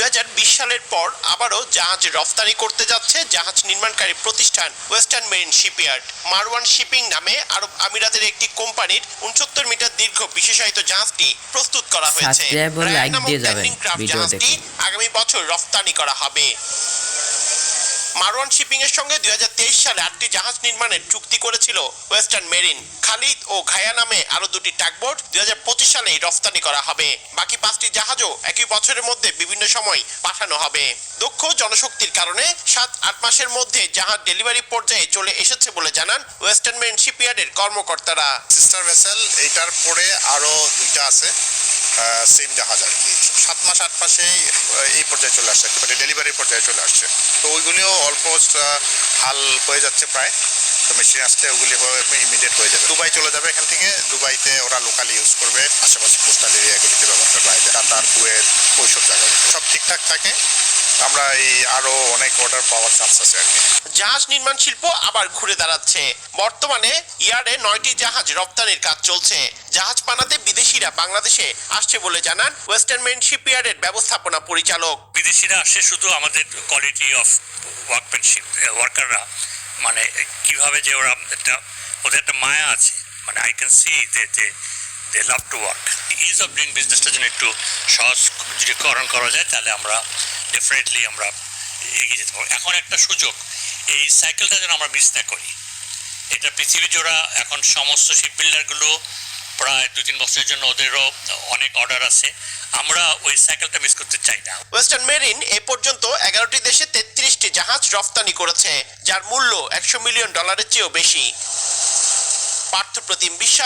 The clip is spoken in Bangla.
দুই সালের পর আবারও জাহাজ রফতানি করতে যাচ্ছে জাহাজ নির্মাণকারী প্রতিষ্ঠান Western Marine Shipyard. Marwan shipping নামে আরব আমিরাতের একটি কোম্পানির উনসত্তর মিটার দীর্ঘ বিশেষায়িত জাহাজটি প্রস্তুত করা হয়েছে। আগামী বছর রফতানি করা হবে। মারওয়ান শিপিং এর সঙ্গে দুই সালে আটটি জাহাজ নির্মাণের চুক্তি করেছিল ওয়েস্টার্ন মেরিন। খালিদ ও ঘায়া নামে আরও দুটি টাগবোট দুই হাজার পঁচিশ সালেই রফতানি করা হবে। বাকি পাঁচটি জাহাজও একই বছরের মধ্যে বিভিন্ন সময় পাঠানো হবে। দক্ষ জনশক্তির কারণে সাত আট মাসের মধ্যে জাহাজ ডেলিভারি পর্যায়ে চলে এসেছে বলে জানান ওয়েস্টার্ন মেরিন শিপইয়ার্ডের কর্মকর্তারা। সিস্টার ভেসেল এইটার পরে আরও দুইটা আছে। সেম জাহাজ আর কি। সাত মাস আট মাসেই এই পর্যায়ে চলে আসছে মানে ডেলিভারি পর্যায়ে চলে আসছে। তো ওইগুলিও অলমোস্ট হাল হয়ে যাচ্ছে প্রায়। তো মেশিন আসতে ওগুলি ইমিডিয়েট হয়ে যাবে। দুবাই চলে যাবে এখান থেকে। দুবাইতে ওরা লোকালি ইউজ করবে। আশেপাশে কোস্টাল এরিয়াগুলিতে ব্যবহার করবে। কাতার কুয়েত, ওইসব জায়গায় সব ঠিকঠাক থাকে। আমরা এই আরও অনেক অর্ডার পাওয়ার চান্স আছে আর কি। জাহাজ নির্মাণ শিল্প আবার ঘুরে দাঁড়াচ্ছে। বর্তমানে ইয়ার্ডে নয়টি জাহাজ রপ্তানির কাজ চলছে। জাহাজ বানাতে বিদেশিরা বাংলাদেশে আসছে বলে জানান ওয়েস্টার্ন মেরিন শিপইয়ার্ডের ব্যবস্থাপনা পরিচালক। বিদেশিরা আসে শুধু আমাদের কোয়ালিটি অফ ওয়ার্কম্যানশিপ ওয়ার্কাররা মানে কীভাবে যে ওরা একটা ওদের একটা মায়া আছে। মানে আই ক্যান সি দে যে they love to work is of doing বিজনেসটা যেন একটু সহজ যদি করণ করা যায় তাহলে আমরা ডেফিনেটলি আমরা এগিয়ে যেতে পারব। এখন একটা সুযোগ, এই সাইকেলটা যেন আমরা মিস না করি। এটা পৃথিবী জোড়া, এখন সমস্ত শিপ বিল্ডারগুলো প্রায় দু তিন বছরের জন্য ওদেরও অনেক অর্ডার আছে। আমরা ওই সাইকেলটা মিস করতে চাই না। ওয়েস্টার্ন মেরিন এ পর্যন্ত এগারোটি দেশে তেত্রিশটি জাহাজ রফতানি করেছে, যার মূল্য একশো মিলিয়ন ডলারের চেয়েও বেশি। পার্থ প্রতিম বিশ্বাস